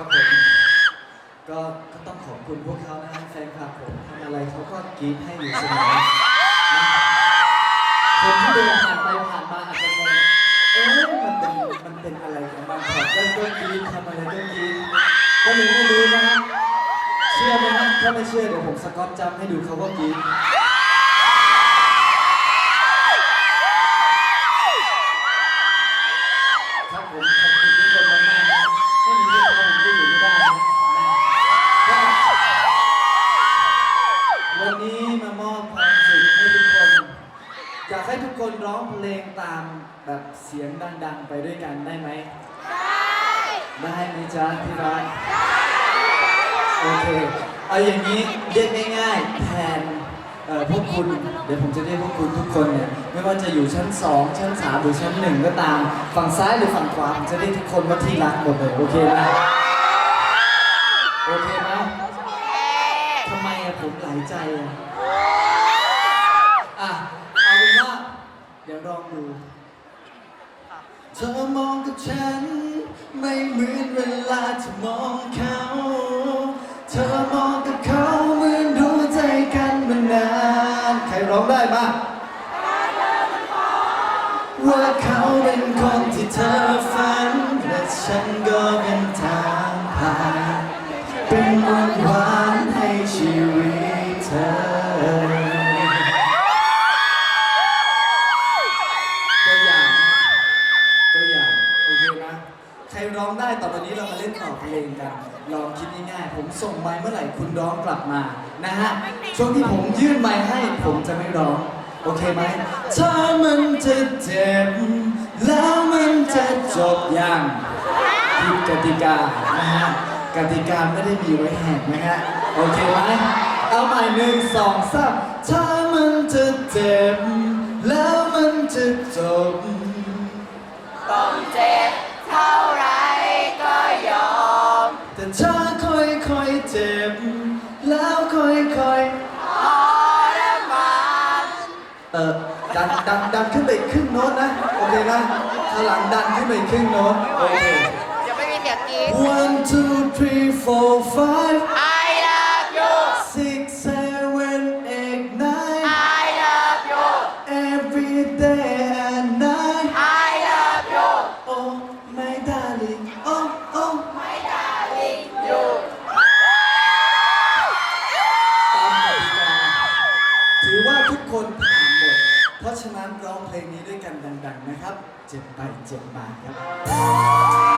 ครับผมก็ก็ต้องขอบคุณพวกเขานะครัแฟนคลับผมทำอะไรเขาก็กรี๊ดให้อยู่เสมอนะคนที่เดินผ่านไปผ่านมาอาจจะงงเอ๊ะมันเป็นมันเป็นอะไรของมันขอบเต้นก็กรี๊ดทำอะไรก็กรี๊ดก็เลไม่รู้นะเชื่อไหมฮะถ้าไม่เชื่อเดี๋ยวผมสกอตจำให้ดูเขาก็กรี๊ด วันนี้มามอบความสุขให้ทุกคน อยากให้ทุกคนร้องเพลงตามแบบเสียงดังๆ ไปด้วยกันได้ไหม ได้ ได้ไหมจ๊ะที่รักโอเค เอาอย่างนี้เรียกง่ายๆแทนเอ่อพวกคุณ เดี๋ยวผมจะเรียกพวกคุณทุกคนเนี่ย ไม่ว่าจะอยู่ชั้น 2 ชั้น 3 หรือชั้น 1 ก็ตาม ฝั่งซ้ายหรือฝั่งขวา ผมจะเรียกทุกคนว่าที่รักหมดเลย โอเคไหมโอเคไหมทำไมอะ ผมหลายใจอะอะเอาเป็นว่าเดี๋ยวลองดู เธอมองกับฉัน ไม่เหมือนเวลาเธอมองเขา เธอมองกับเขาเหมือนดูใจกันมานาน ใครร้องได้บ้างว่าเขาเป็นคนที่เธอฝันและฉันก็เป็น รร้องได้ต่อไปนี้เรามาเล่นต่อเพลงกันลองคิดง่ายๆผมส่งไมค์เมื่อไหร่คุณร้องกลับมานะฮะช่วงที่ผมยื่นไมค์ให้ผมจะไม่ร้อง โอเคไหมถ้ามันจะเจ็บแล้วมันจะจบอย่างผิดกติกานะฮะกติกาไม่ได้มีไว้แหกนะฮะโอเคไหมเอาใหม่หนึ่งสองสามถ้ามันจะเจ็บแล้วมันจะจบต้องเจ็บ แล้วค่อย ทรมาน ๆ เออดันดันดันขึ้นไปอีกครึ่งโน้ตนะ โอเคนะข้างหลังดันขึ้นไปอีกครึ่งโน้ต โอเค จะไม่มีเสียงกรีด one two three four five I love you six seven eight nine I love you every day and night I love you oh เพราะฉะนั้นร้องเพลงนี้ด้วยกันดังๆนะครับ เจ็บไปเจ็บมาครับ